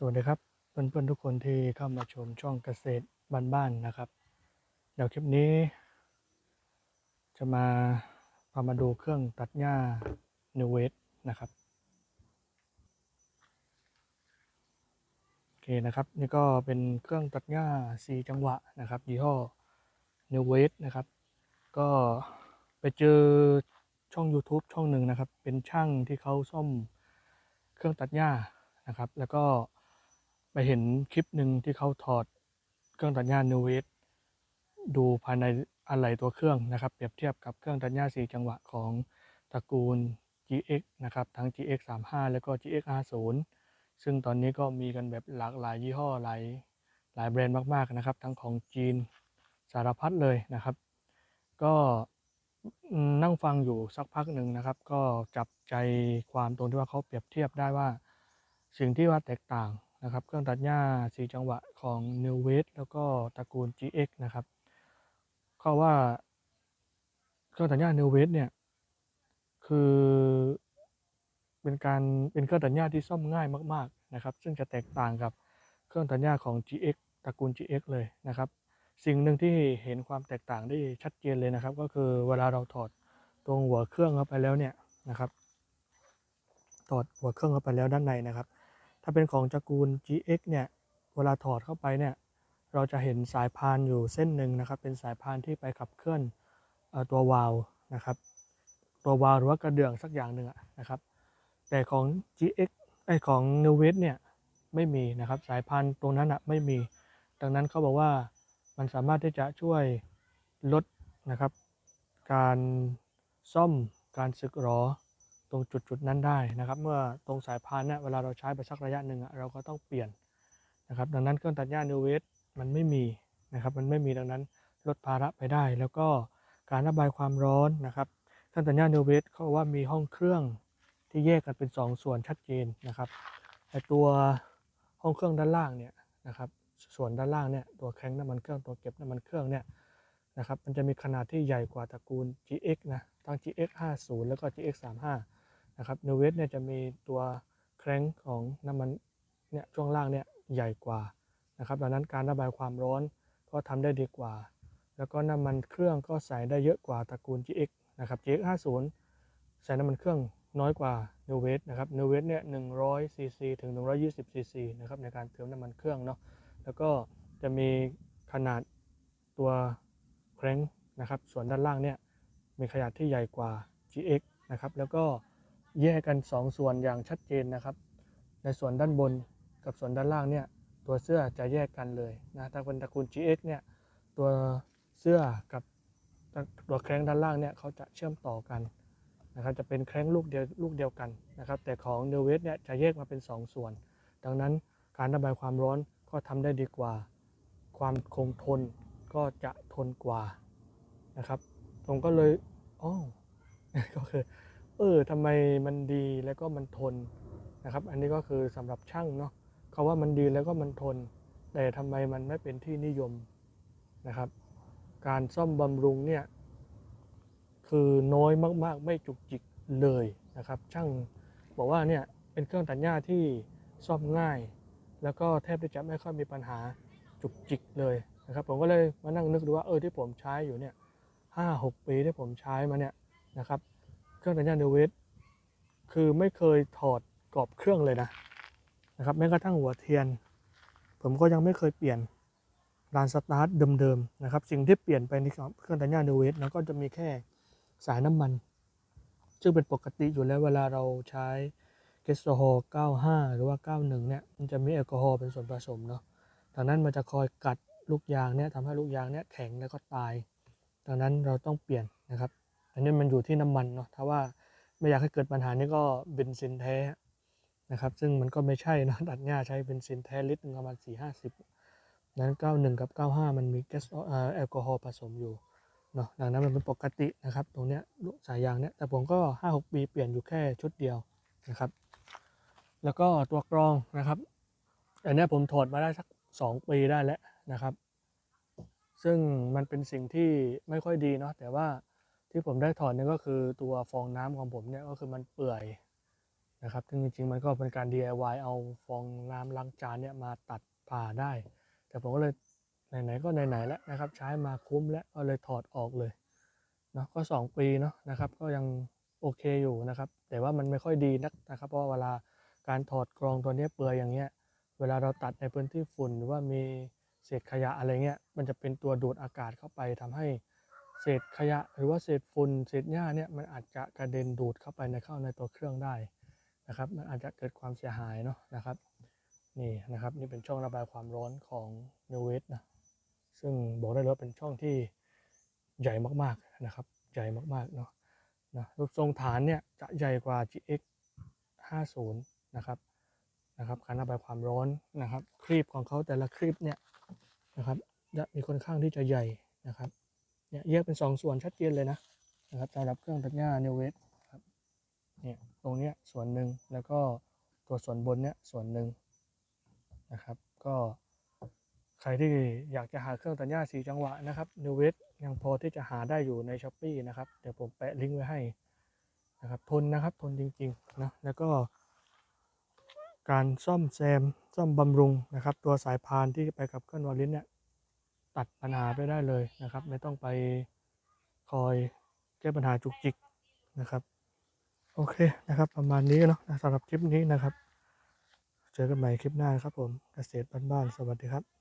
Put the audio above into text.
สวัสดีครับเพื่อนๆทุกคนที่เข้ามาชมช่องเกษตรบ้านๆนะครับ เดี๋ยวคลิปนี้ จะมาพามาดูเครื่องตัดหญ้า New w e s t นะครับโอเคนะครับ นี่ก็เป็นเครื่องตัดหญ้า4จังหวะนะครับยี่ห้อ New w e s t นะครับ ก็ไปเจอช่อง YouTube ช่องหนึ่งนะครับ เป็นช่างที่เขาซ่อมเครื่องตัดหญ้านะครับ แล้วก็ เห็นคลิปหนึ่งที่เขาถอดเครื่องตัดหญ้า New w e s t ดูภายในอะไหล่ตัวเครื่องนะครับ เปรียบเทียบกับเครื่องตัดหญ้า4จังหวะของตระกูล GX นะครับ ทั้ง GX 35แล้วก็ GX 50ซึ่งตอนนี้ก็มีกันแบบหลากหลายยี่ห้อหลายหลายแบรนด์มากๆนะครับ ทั้งของจีนสารพัดเลยนะครับ ก็นั่งฟังอยู่สักพักหนึ่งนะครับ ก็จับใจความตรงที่ว่าเขาเปรียบเทียบได้ว่า สิ่งที่ว่าแตกต่าง นะครับ เครื่องตัดหญ้า 4 จังหวะของ New w e s t แล้วก็ตระกูล GX นะครับเขาว่าเครื่องตัดหญ้า New w e s t เนี่ย คือเป็นการเป็นเครื่องตัดหญ้าที่ซ่อมง่ายมาก ๆนะครับ ซึ่งจะแตกต่างกับเครื่องตัดหญ้าของ GX ตระกูล GX เลยนะครับ สิ่งหนึ่งที่เห็นความแตกต่างได้ชัดเจนเลยนะครับ ก็คือเวลาเราถอดตรงหัวเครื่องเข้าไปแล้วเนี่ยนะครับ ถอดหัวเครื่องเข้าไปแล้วด้านในนะครับ ถ้าเป็นของตระกูล GX เนี่ย เวลาถอดเข้าไปเนี่ย เราจะเห็นสายพานอยู่เส้นหนึ่งนะครับ เป็นสายพานที่ไปขับเคลื่อนตัววาล์วนะครับ ตัววาล์วหรือว่ากระเดื่องสักอย่างหนึ่งอะนะครับ แต่ของ GX ไอของ New w e เนี่ยไม่มีนะครับ สายพานตรงนั้นอะไม่มี ดังนั้นเขาบอกว่ามันสามารถที่จะช่วยลดนะครับ การซ่อมการสึกหรอ ตรงจุดจุดๆนั้นได้นะครับ เมื่อตรงสายพานเนี่ยเวลาเราใช้ไปสักระยะหนึ่งอะเราก็ต้องเปลี่ยนนะครับดังนั้นเครื่องตัดหญ้า New w e s t มันไม่มีนะครับมันไม่มีดังนั้นลดภาระไปได้ แล้วก็การระบายความร้อนนะครับเครื่องตัดหญ้า New w e s t เขาบอกว่ามีห้องเครื่องที่แยกกันเป็น 2 ส่วนชัดเจนนะครับไอตัวห้องเครื่องด้านล่างเนี่ยนะครับส่วนด้านล่างเนี่ยตัวแข้งน้ำมันเครื่องตัวเก็บน้ำมันเครื่องเนี่ยนะครับมันจะมีขนาดที่ใหญ่กว่าตระกูล GX นะทั้ง GX 50แล้วก็ GX 35 นะครับ New w e s t เนี่ยจะมีตัวแคร้งของน้ำมันเนี่ยช่วงล่างเนี่ยใหญ่กว่านะครับดังนั้นการระบายความร้อนก็ทำได้ดีกว่า แล้วก็น้ำมันเครื่องก็ใส่ได้เยอะกว่าตระกูล GX นะครับ GX 50ใส่น้ำมันเครื่องน้อยกว่า New w e s t นะครับ New w e s t เนี่ย100 cc ถึง 120 cc นะครับในการเติมน้ำมันเครื่องเนาะแล้วก็จะมีขนาดตัวแคร้งนะครับส่วนด้านล่างเนี่ยมีขนาดที่ใหญ่กว่า GX นะครับแล้วก็ แยกกัน 2 ส่วนอย่างชัดเจนนะครับ ในส่วนด้านบนกับส่วนด้านล่างเนี่ยตัวเสื้อจะแยกกันเลยนะถ้าเป็นตระกูล GX เนี่ยตัวเสื้อกับตัวแคร้งด้านล่างเนี่ยเขาจะเชื่อมต่อกันนะครับจะเป็นแคร้งลูกเดียวลูกเดียวกันนะครับแต่ของ New w e s เนี่ยจะแยกมาเป็น 2 ส่วน ดังนั้นการระบายความร้อนก็ทำได้ดีกว่า ความคงทนก็จะทนกว่านะครับผมก็เลยอ๋อก็คือ เออทำไมมันดีแล้วก็มันทนนะครับ อันนี้ก็คือสำหรับช่างเนาะเขาว่ามันดีแล้วก็มันทน แต่ทำไมมันไม่เป็นที่นิยมนะครับ การซ่อมบำรุงเนี่ยคือน้อยมาก ๆ ไม่จุกจิกเลยนะครับ ช่างบอกว่าเนี่ยเป็นเครื่องตัดหญ้าที่ซ่อมง่าย แล้วก็แทบจะไม่ค่อยมีปัญหาจุกจิกเลยนะครับ ผมก็เลยมานั่งนึกดูว่าเออที่ผมใช้อยู่เนี่ยห้าหกปีที่ผมใช้มาเนี่ยนะครับ เครื่องตัดหญ้าเนเวสคือไม่เคยถอดกรอบเครื่องเลยนะนะครับแม้กระทั่งหัวเทียน ผมก็ยังไม่เคยเปลี่ยนลานสตาร์ทเดิมๆนะครับสิ่งที่เปลี่ยนไปในเครื่องตัดหญ้าเนเวสแล้วก็จะมีแค่สายน้ำมัน ซึ่งเป็นปกติอยู่แล้วเวลาเราใช้เกสโซฮอล์95 หรือว่า 91 เนี่ยมันจะมีแอลกอฮอล์เป็นส่วนผสมเนาะดังนั้นมันจะคอยกัดลูกยางเนี่ยทำให้ลูกยางเนี่ยแข็งแล้วก็ตาย ดังนั้นเราต้องเปลี่ยนนะครับ อันนี้มันอยู่ที่น้ำมันเนาะถ้าว่าไม่อยากให้เกิดปัญหานี้ก็เบนซินแท้นะครับ ซึ่งมันก็ไม่ใช่นะดัดหญ้าใช้เบนซินแท้ลิตรประมาณ4 50นั้น 91 กับ 95 มันมีแก๊สแอลกอฮอล์ผสมอยู่เนาะดังนั้นมันเป็นปกตินะครับ ตรงเนี้ยลูกสายยางเนี่ยแต่ผมก็ 5-6 ปีเปลี่ยนอยู่แค่ชุดเดียวนะครับ แล้วก็ตัวกรองนะครับอันนี้ผมถอดมาได้สัก 2 ปีได้แล้วนะครับ ซึ่งมันเป็นสิ่งที่ไม่ค่อยดีเนาะแต่ว่า ที่ผมได้ถอดเนี่ยก็คือตัวฟองน้ำของผมเนี่ยก็คือมันเปื่อยนะครับ ซึ่งจริงๆมันก็เป็นการ DIY เอาฟองน้ำล้างจานเนี่ยมาตัดผ่าได้ แต่ผมก็เลยไหนๆก็ไหนๆแล้วนะครับ ใช้มาคุ้มแล้วก็เลยถอดออกเลยเนาะก็ 2 ปีเนาะนะครับ ก็ยังโอเคอยู่นะครับ แต่ว่ามันไม่ค่อยดีนักนะครับ เพราะเวลาการถอดกรองตัวเนี้ยเปลือยอย่างเงี้ย เวลาเราตัดในพื้นที่ฝุ่นหรือว่ามีเศษขยะอะไรเงี้ย มันจะเป็นตัวดูดอากาศเข้าไปทำให้ ษขยะหรือว่าเศษฝุ่นเศษหญ้าเนี่ยมันอาจจะกระเด็นดูดเข้าไปในเข้าในตัวเครื่องได้นะครับ มันอาจจะเกิดความเสียหายเนาะนะครับนี่นะครับนี่เป็นช่องระบายความร้อนของ n e w w a s t นะซึ่งบอกได้เลยว่าเป็นช่องที่ใหญ่มากๆนะครับ ใหญ่มากๆเนาะนะรูปทรงฐานเนี่ยจะใหญ่กว่า GX 50นะครับนะครับการระบายความร้อนนะครับ ครีบของเขาแต่ละครีบเนี่ยนะครับจะมีค่อนข้างที่จะใหญ่นะครับ เนี่ยแยกเป็นสองส่วนชัดเจนเลยนะนะครับสำหรับเครื่องตัดหญ้า n e w w a s t ครับเนี่ยตรงเนี้ยส่วนหนึ่งแล้วก็ตัวส่วนบนเนี่ยส่วนหนึ่งนะครับ ก็ใครที่อยากจะหาเครื่องตัดหญ้าสีจังหวะนะครับ New w e s t ยังพอที่จะหาได้อยู่ใน s h อ p e e นะครับ เดี๋ยวผมแปะลิงก์ไว้ให้นะครับทนนะครับทนจริงๆนะแล้วก็การซ่อมแซมซ่อมบำรุงนะครับ ตัวสายพานที่ไปกับเครื่องวอลลินเนี่ย ตัดปัญหาไปได้เลยนะครับ ไม่ต้องไปคอยแก้ปัญหาจุกจิกนะครับ โอเคนะครับ ประมาณนี้เนาะสำหรับคลิปนี้นะครับ เจอกันใหม่คลิปหน้าครับผมเกษตรบ้านๆสวัสดีครับ